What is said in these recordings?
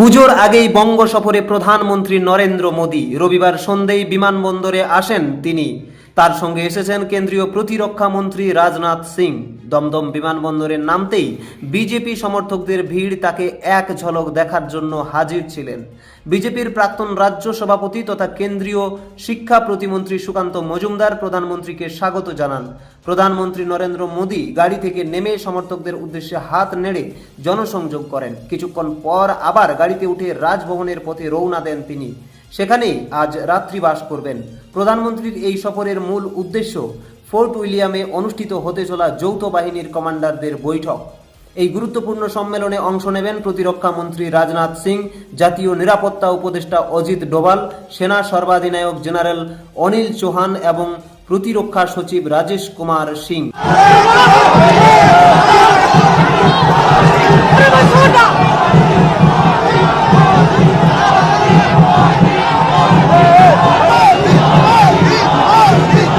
পুজোর আগেই বঙ্গ সফরে প্রধানমন্ত্রী নরেন্দ্র মোদী। রবিবার সন্ধ্যেই বিমানবন্দরে আসেন তিনি। তার সঙ্গে এসেছেন কেন্দ্রীয় প্রতিরক্ষা মন্ত্রী রাজনাথ সিং। দমদম বিমানবন্দরে নামতেই বিজেপি সমর্থকদের ভিড় তাকে এক ঝলক দেখার জন্য হাজির ছিলেন। বিজেপির প্রাক্তন রাজ্য সভাপতি তথা কেন্দ্রীয় শিক্ষা প্রতিমন্ত্রী সুকান্ত মজুমদার প্রধানমন্ত্রীকে স্বাগত জানান। প্রধানমন্ত্রী নরেন্দ্র মোদী গাড়ি থেকে নেমে সমর্থকদের উদ্দেশ্যে হাত নেড়ে জনসংযোগ করেন। কিছুক্ষণ পর আবার গাড়িতে উঠে রাজভবনের পথে রওনা দেন তিনি। সেখানেই আজ রাত্রিবাস করবেন। প্রধানমন্ত্রীর এই সফরের মূল উদ্দেশ্য ফোর্ট উইলিয়ামে অনুষ্ঠিত হতে চলা যৌথ বাহিনীর কমান্ডারদের বৈঠক। এই গুরুত্বপূর্ণ সম্মেলনে অংশ নেবেন প্রতিরক্ষা মন্ত্রী রাজনাথ সিং, জাতীয় নিরাপত্তা উপদেষ্টা অজিত ডোভাল, সেনা সর্বাধিনায়ক জেনারেল অনিল চৌহান এবং প্রতিরক্ষা সচিব রাজেশ কুমার সিং।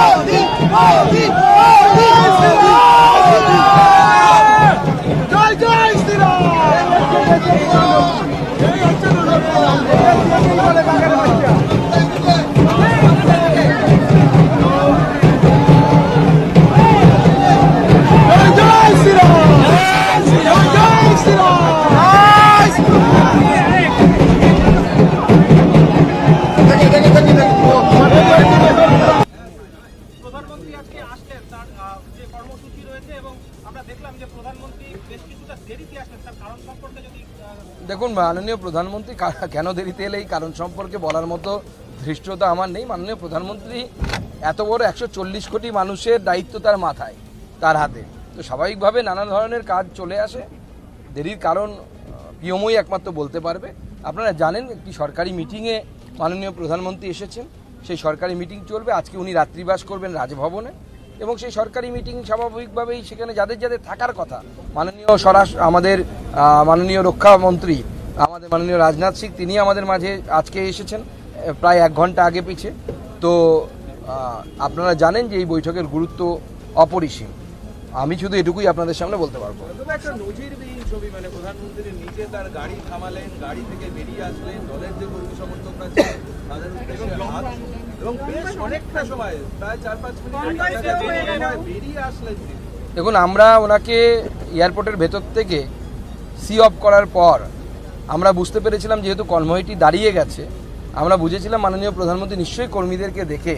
Moldy! Moldy! মাননীয় প্রধানমন্ত্রী কেন দেরিতে এলে এই কারণ সম্পর্কে বলার মতো ধৃষ্টতা আমার নেই। মাননীয় প্রধানমন্ত্রী এত বড় একশো চল্লিশ কোটি মানুষের দায়িত্ব তার মাথায়, তার হাতে। তো স্বাভাবিকভাবে নানা ধরনের কাজ চলে আসে। দেরির কারণ পিয়মই একমাত্র বলতে পারবে। আপনারা জানেন একটি সরকারি মিটিংয়ে মাননীয় প্রধানমন্ত্রী এসেছেন। সেই সরকারি মিটিং চলবে। আজকে উনি রাত্রিবাস করবেন রাজভবনে। এবং সেই সরকারি মিটিং স্বাভাবিকভাবেই সেখানে যাদের যাদের থাকার কথা, মাননীয় স্বরাষ্ট্র, আমাদের মাননীয় রক্ষামন্ত্রী আমাদের মাননীয় রাজনাথ সিং তিনি আমাদের মাঝে আজকে এসেছেন প্রায় এক ঘণ্টা আগে পিছে। তো আপনারা জানেন যে এই বৈঠকের গুরুত্ব অপরিসীম। আমি শুধু এটুকুই আপনাদের সামনে বলতে পারব। তবে একটা নজিরবিহীন ছবি মানে দেখুন আমরা ওনাকে এয়ারপোর্টের ভেতর থেকে সি অফ করার পর আমরা বুঝতে পেরেছিলাম যেহেতু কনভয়টি দাঁড়িয়ে গেছে, আমরা বুঝেছিলাম মাননীয় প্রধানমন্ত্রী নিশ্চয়ই কর্মীদেরকে দেখে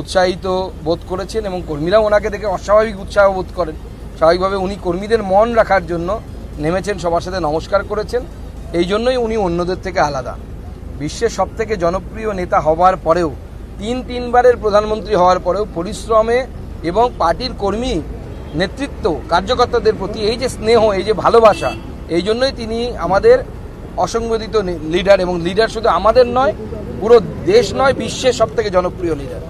উৎসাহিত বোধ করেছেন এবং কর্মীরাও ওনাকে দেখে অস্বাভাবিক উৎসাহ বোধ করেন। স্বাভাবিকভাবে উনি কর্মীদের মন রাখার জন্য নেমেছেন, সবার সাথে নমস্কার করেছেন। এই জন্যই উনি অন্যদের থেকে আলাদা। বিশ্বের সবথেকে জনপ্রিয় নেতা হওয়ার পরেও, তিন তিনবারের প্রধানমন্ত্রী হওয়ার পরেও পরিশ্রমে এবং পার্টির কর্মী নেতৃত্ব, কার্যকর্তাদের প্রতি এই যে স্নেহ, এই যে ভালোবাসা, এই জন্যই তিনি আমাদের অসংগঠিত লিডার এবং লিডার শুধু আমাদের নয় পুরো দেশ নয় বিশ্বের সব থেকে জনপ্রিয় লিডার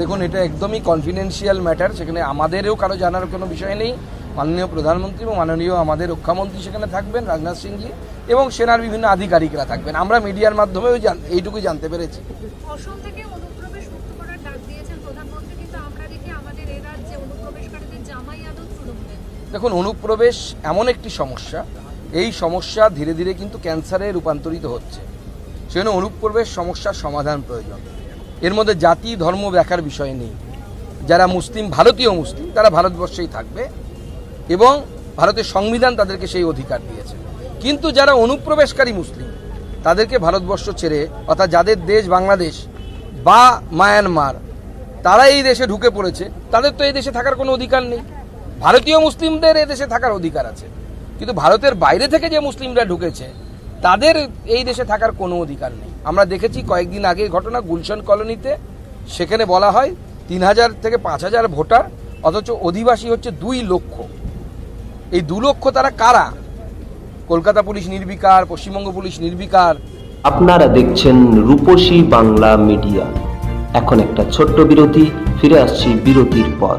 দেখুন এটা একদমই কনফিডেন্সিয়াল ম্যাটার সেখানে আমাদেরও কারও জানার কোনো বিষয় নেই। মাননীয় প্রধানমন্ত্রী এবং মাননীয় আমাদের রক্ষামন্ত্রী সেখানে থাকবেন রাজনাথ সিংজি এবং সেনার বিভিন্ন আধিকারিকরা থাকবেন। আমরা মিডিয়ার মাধ্যমেও এইটুকুই জানতে পেরেছি। দেখুন, অনুপ্রবেশ এমন একটি সমস্যা। এই সমস্যা ধীরে ধীরে কিন্তু ক্যান্সারে রূপান্তরিত হচ্ছে। সেজন্য অনুপ্রবেশ সমস্যার সমাধান প্রয়োজন। এর মধ্যে জাতি, ধর্ম দেখার বিষয় নেই। যারা মুসলিম, ভারতীয় মুসলিম, তারা ভারতবর্ষেই থাকবে এবং ভারতের সংবিধান তাদেরকে সেই অধিকার দিয়েছে। কিন্তু যারা অনুপ্রবেশকারী মুসলিম, তাদেরকে ভারতবর্ষ ছেড়ে, অর্থাৎ যাদের দেশ বাংলাদেশ বা মায়ানমার, তারা এই দেশে ঢুকে পড়েছে। তাদের তো এই দেশে থাকার কোনো অধিকার নেই। ভারতীয় মুসলিমদের এই দেশে থাকার অধিকার আছে। কিন্তু ভারতের বাইরে থেকে যে মুসলিমরা ঢুকেছে, তাদের এই দেশে থাকার কোনো অধিকার নেই। আমরা দেখেছি কয়েকদিন আগে ঘটনা গুলশন কলোনিতে। সেখানে বলা হয়, তিন হাজার থেকে পাঁচ হাজার ভোটার, অথচ অধিবাসী হচ্ছে দুই লক্ষ। এই দু লক্ষ তারা কারা? কলকাতা পুলিশ নির্বিকার, পশ্চিমবঙ্গ পুলিশ নির্বিকার। আপনারা দেখছেন রূপসী বাংলা মিডিয়া। এখন একটা ছোট্ট বিরতি, ফিরে আসছি বিরতির পর।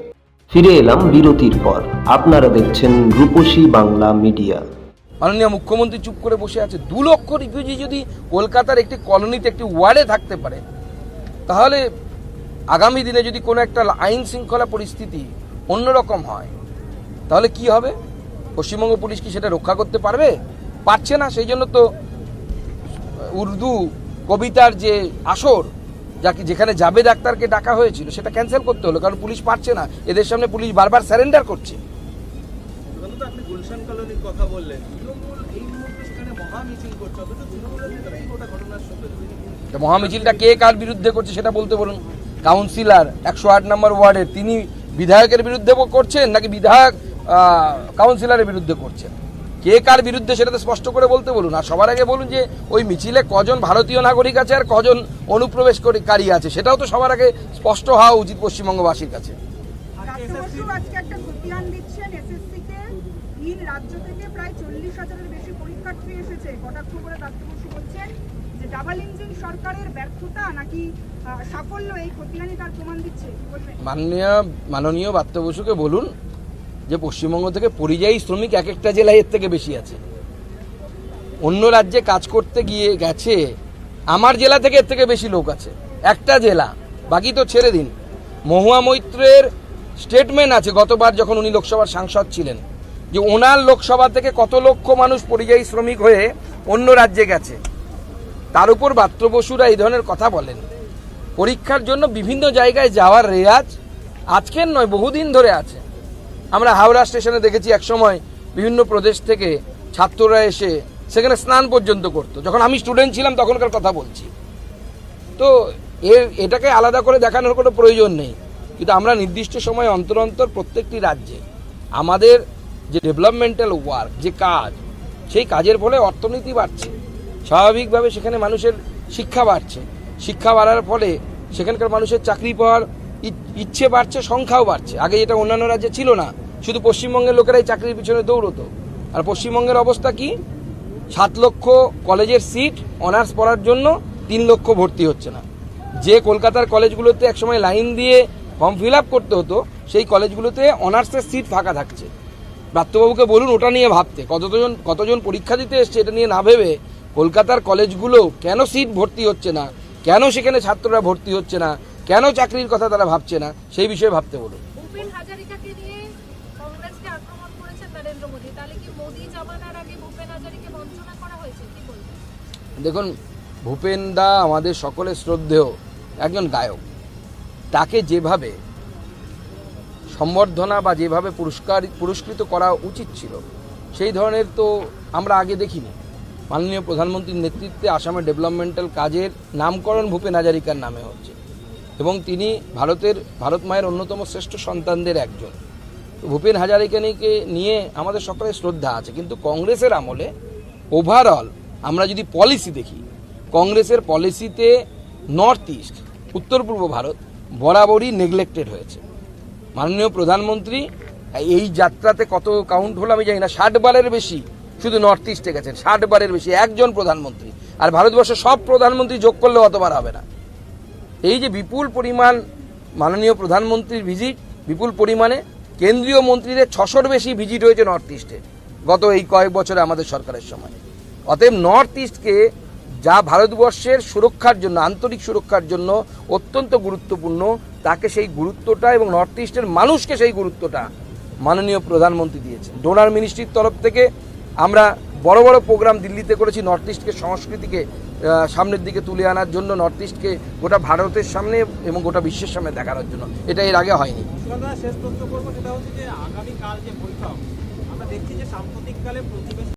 ফিরে এলাম বিরতির পর। আপনারা দেখছেন রূপসী বাংলা মিডিয়া। মাননীয় মুখ্যমন্ত্রী চুপ করে বসে আছে। দু লক্ষ রিফিউজি যদি কলকাতার একটি কলোনিতে, একটি ওয়ার্ডে থাকতে পারে, তাহলে আগামী দিনে যদি কোনো একটা আইন শৃঙ্খলা পরিস্থিতি অন্যরকম হয়, তাহলে কি হবে? পশ্চিমবঙ্গ পুলিশ কি সেটা রক্ষা করতে পারবে? পারছে না, সেই জন্য তো উর্দু কবিতার যে আসর যাকে যেখানে যাবে ডাক্তারকে ডাকা হয়েছিল সেটা ক্যান্সেল করতে হলো কারণ পুলিশ পারছে না। এদের সামনে পুলিশ বারবার স্যারেন্ডার করছে। অন্তত আপনি গুলশান কলোনির কথা বললেন। তৃণমূল এই মুহূর্তে সেখানে মহা করছে অথচ তৃণমূলের ভিতরে এই গোটা ঘটনার সঙ্গে মহামিছিলটা কে কার বিরুদ্ধে করছে সেটা বলতে বলুন। কাউন্সিলর একশো আট নম্বর ওয়ার্ডের তিনি বিধায়কের বিরুদ্ধে করছেন নাকি বিধায়ক কাউন্সিলরের বিরুদ্ধে করছেন? কে কার বিরুদ্ধে সেটা তো স্পষ্ট করে বলতে বলুন? আর সবার আগে বলুন যে ওই মিছিলে কজন ভারতীয় নাগরিক আছে আর কজন অনুপ্রবেশকারী আছে সেটাও তো সবার আগে স্পষ্ট হওয়া উচিত পশ্চিমবঙ্গবাসীর কাছে। ডাক্তার বসু আজকে একটা খতিয়ান দিচ্ছেন এসএসসি কে তিন রাজ্য থেকে প্রায় চল্লিশ হাজারের বেশি পরীক্ষার্থী এসেছে। কটাক্ষ করে ডাক্তার বলছেন যে ডাবল ইঞ্জিন সরকারের ব্যর্থতা নাকি সাফল্য এই খতিয়ানই তার প্রমাণ দিচ্ছে। মাননীয় মাননীয় বাত্য বসুকে বলুন যে পশ্চিমবঙ্গ থেকে পরিযায়ী শ্রমিক এক একটা জেলায় এর থেকে বেশি আছে। অন্য রাজ্যে কাজ করতে গিয়ে গেছে, আমার জেলা থেকে এর থেকে বেশি লোক আছে। একটা জেলা, বাকি তো ছেড়ে দিন। মহুয়া মৈত্রের স্টেটমেন্ট আছে গতবার যখন উনি লোকসভার সাংসদ ছিলেন, যে ওনার লোকসভা থেকে কত লক্ষ মানুষ পরিযায়ী শ্রমিক হয়ে অন্য রাজ্যে গেছে। তার উপর বাত্র বসুরা এই ধরনের কথা বলেন। পরীক্ষার জন্য বিভিন্ন জায়গায় যাওয়ার রেয়াজ আজকের নয়, বহুদিন ধরে আছে। আমরা হাওড়া স্টেশনে দেখেছি একসময় বিভিন্ন প্রদেশ থেকে ছাত্ররা এসে সেখানে স্নান পর্যন্ত করতো। যখন আমি স্টুডেন্ট ছিলাম, তখনকার কথা বলছি। তো এর এটাকে আলাদা করে দেখানোর কোনো প্রয়োজন নেই। কিন্তু আমরা নির্দিষ্ট সময় অন্তর অন্তর প্রত্যেকটি রাজ্যে আমাদের যে ডেভেলপমেন্টাল ওয়ার্ক যে কাজ, সেই কাজের ফলে অর্থনীতি বাড়ছে। স্বাভাবিকভাবে সেখানে মানুষের শিক্ষা বাড়ছে। শিক্ষা বাড়ার ফলে সেখানকার মানুষের চাকরি পাওয়ার ইচ্ছে বাড়ছে, সংখ্যাও বাড়ছে। আগে যেটা অন্যান্য রাজ্যে ছিল না শুধু পশ্চিমবঙ্গের লোকেরাই চাকরির পিছনে দৌড়তো। আর পশ্চিমবঙ্গের অবস্থা কি? সাত লক্ষ কলেজের সিট, অনার্স পড়ার জন্য তিন লক্ষ ভর্তি হচ্ছে না। যে কলকাতার কলেজগুলোতে একসময় লাইন দিয়ে ফর্ম ফিল আপ করতে হতো, সেই কলেজগুলোতে অনার্সের সিট ফাঁকা থাকছে। প্রাপ্তবাবুকে বলুন, ওটা নিয়ে ভাবতে। কতজন কতজন পরীক্ষা দিতে এসছে এটা নিয়ে না ভেবে কলকাতার কলেজগুলো কেন সিট ভর্তি হচ্ছে না? কেন সেখানে ছাত্ররা ভর্তি হচ্ছে না? কেন চাকরির কথা তারা ভাবছে না? সেই বিষয়ে ভাবতে বলুন। কংগ্রেসকে আক্রমণ নরেন্দ্র তাহলে কি জামানার আগে ভূপেন হাজারিকে বঞ্চনা করা হয়েছে? কি বলবেন? দেখুন, ভূপেন দা আমাদের সকলের শ্রদ্ধেয়, একজন গায়ক। তাকে যেভাবে সম্বর্ধনা বা যেভাবে পুরস্কার পুরস্কৃত করা উচিত ছিল, সেই ধরনের তো আমরা আগে দেখিনি। মাননীয় প্রধানমন্ত্রীর নেতৃত্বে আসামের ডেভেলপমেন্টাল কাজের নামকরণ ভূপেন হাজারিকার নামে হচ্ছে। এবং তিনি ভারতের ভারত মায়ের অন্যতম শ্রেষ্ঠ সন্তানদের একজন। ভূপেন হাজারিকানিকে নিয়ে আমাদের সকলের শ্রদ্ধা আছে, কিন্তু কংগ্রেসের আমলে ওভারঅল আমরা যদি পলিসি দেখি, কংগ্রেসের পলিসিতে নর্থ ইস্ট উত্তর পূর্ব ভারত বরাবরই নেগলেক্টেড হয়েছে। মাননীয় প্রধানমন্ত্রী, এই যাত্রাতে কত কাউন্ট হলো আমি জানি না, ষাট বারের বেশি শুধু নর্থ ইস্টে গেছেন, ষাট বারের বেশি একজন প্রধানমন্ত্রী। আর ভারতবর্ষের সব প্রধানমন্ত্রী যোগ করলে অতবার হবে না। এই যে বিপুল পরিমাণ মাননীয় প্রধানমন্ত্রীর ভিজিট বিপুল পরিমাণে কেন্দ্রীয় মন্ত্রীদের ছশোর বেশি ভিজিট হয়েছে নর্থ ইস্টে গত এই কয়েক বছরে আমাদের সরকারের সময়। অতএব নর্থ ইস্টকে যা ভারতবর্ষের সুরক্ষার জন্য, আন্তরিক সুরক্ষার জন্য অত্যন্ত গুরুত্বপূর্ণ, তাকে সেই গুরুত্বটা এবং নর্থ ইস্টের মানুষকে সেই গুরুত্বটা মাননীয় প্রধানমন্ত্রী দিয়েছেন। ডোনার মিনিস্ট্রির তরফ থেকে আমরা বড় বড় প্রোগ্রাম দিল্লিতে করেছি নর্থ ইস্টকে সংস্কৃতিকে সামনের দিকে তুলে আনার জন্য নর্থ ইস্টকে গোটা ভারতের সামনে এবং গোটা বিশ্বের সামনে দেখানোর জন্য। এটা এর আগে হয়নি। শেষ করব, সেটা হচ্ছে যে আগামীকাল যে বৈঠক, আমরা দেখছি যে সাম্প্রতিককালে